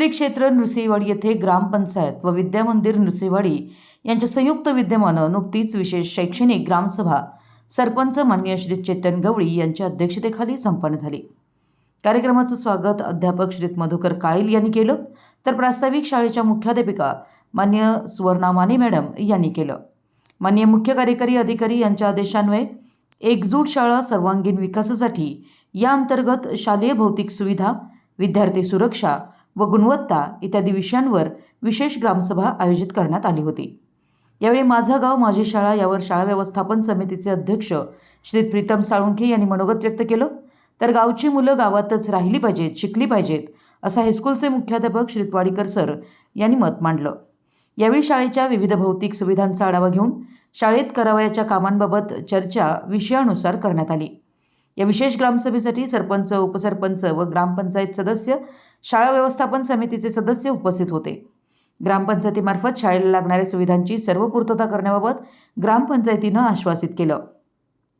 श्री क्षेत्र नृसिंहवाडी येथे ग्रामपंचायत व विद्यामंदिर नृसिंहवाडी यांच्या संयुक्त विद्यमानं नुकतीच विशेष शैक्षणिक ग्रामसभा सरपंच माननीय श्री चेतन गवळी यांच्या अध्यक्षतेखाली संपन्न झाली. कार्यक्रमाचं स्वागत अध्यापक श्री मधुकर काळील यांनी केलं तर प्रास्ताविक शाळेच्या मुख्याध्यापिका मान्य सुवर्णा माने मॅडम यांनी केलं. मान्य मुख्य कार्यकारी अधिकारी यांच्या आदेशान्वये एकजूट शाळा सर्वांगीण विकासासाठी या अंतर्गत शालेय भौतिक सुविधा विद्यार्थी सुरक्षा व गुणवत्ता इत्यादी विषयांवर विशेष ग्रामसभा आयोजित करण्यात आली होती. यावेळी माझं गाव माझी शाळा यावर शाळा व्यवस्थापन समितीचे अध्यक्ष श्री प्रीतम साळुंखे यांनी मनोगत व्यक्त केलं. तर गावची मुलं गावातच राहिली पाहिजेत शिकली पाहिजेत असं हायस्कूलचे मुख्याध्यापक श्री त्वाडीकर सर यांनी मत मांडलं. यावेळी शाळेच्या विविध भौतिक सुविधांचा आढावा घेऊन शाळेत करावयाच्या कामांबाबत चर्चा विषयानुसार करण्यात आली. या विशेष ग्रामसभेसाठी सरपंच उपसरपंच व ग्रामपंचायत सदस्य शाळा व्यवस्थापन समितीचे सदस्य उपस्थित होते. ग्रामपंचायतीमार्फत शाळेला लागणाऱ्या सुविधांची सर्व पूर्तता करण्याबाबत ग्रामपंचायतीनं आश्वासित केलं.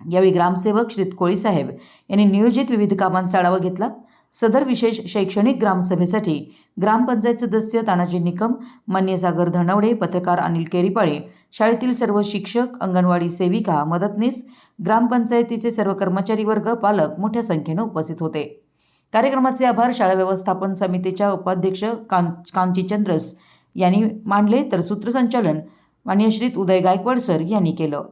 यावेळी ग्रामसेवक श्रीत कोळीसाहेब यांनी नियोजित विविध कामांचा आढावा घेतला. सदर विशेष शैक्षणिक ग्रामसभेसाठी ग्रामपंचायत सदस्य तानाजी निकम मन्यसागर धनवडे पत्रकार अनिल केरीपाळे शाळेतील सर्व शिक्षक अंगणवाडी सेविका मदतनीस ग्रामपंचायतीचे सर्व कर्मचारी वर्ग पालक मोठ्या संख्येनं उपस्थित होते. कार्यक्रमाचे आभार शाळा व्यवस्थापन समितीच्या उपाध्यक्ष कां कांचीचंद्रस यांनी मानले तर सूत्रसंचालन मान्यश्रीत उदय गायकवाड सर यांनी केलं.